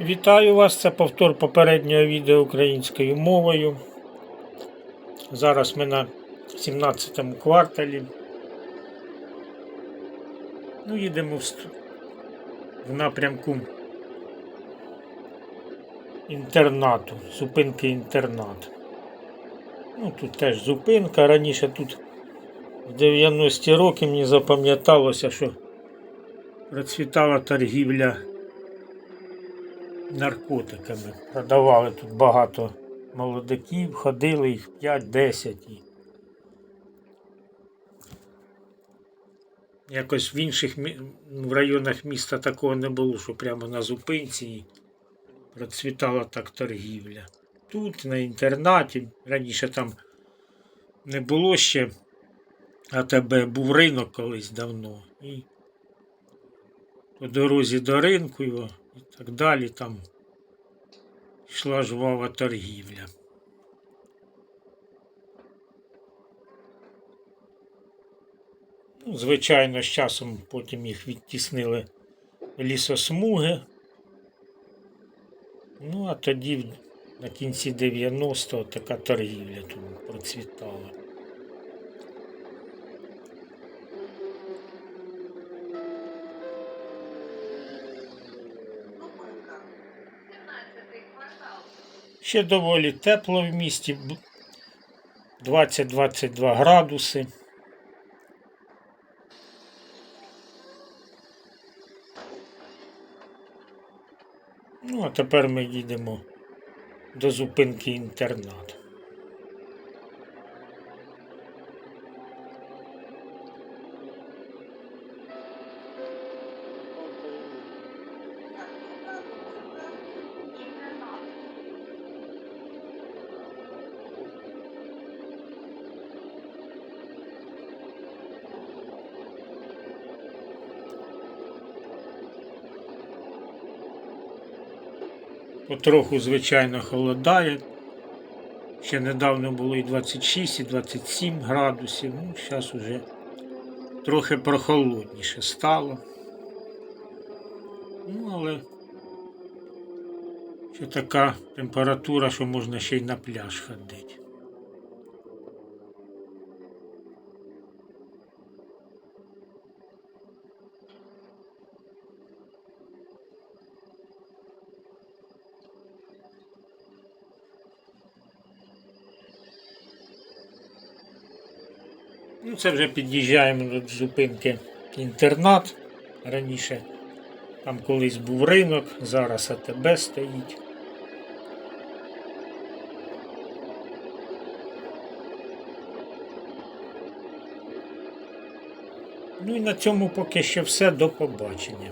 Вітаю вас, це повтор попереднього відео українською мовою. Зараз ми на 17 кварталі. Ну, їдемо в, в напрямку інтернату, зупинки інтернат. Ну, тут теж зупинка. Раніше тут в 90-ті роки мені запам'яталося, що процвітала торгівля наркотиками. Продавали тут багато молодиків, ходили їх 5-10. Якось в інших в районах міста такого не було, що прямо на зупинці процвітала так торгівля. Тут, на інтернаті, раніше там не було ще АТБ, був ринок колись давно. І по дорозі до ринку його і так далі там йшла жвава торгівля. Ну, звичайно, з часом потім їх відтіснили лісосмуги. Ну, а тоді на кінці 90-го така торгівля тут процвітала. Ще доволі тепло в місті, 20-22 градуси. Ну, а тепер ми їдемо до зупинки інтернат. Потроху, звичайно, холодає. Ще недавно було і 26, і 27 градусів. Ну, зараз уже трохи прохолодніше стало. Ну, але ще така температура, що можна ще й на пляж ходити. Ну, це вже під'їжджаємо до зупинки інтернат. Раніше там колись був ринок, зараз АТБ стоїть. Ну і на цьому поки що все. До побачення.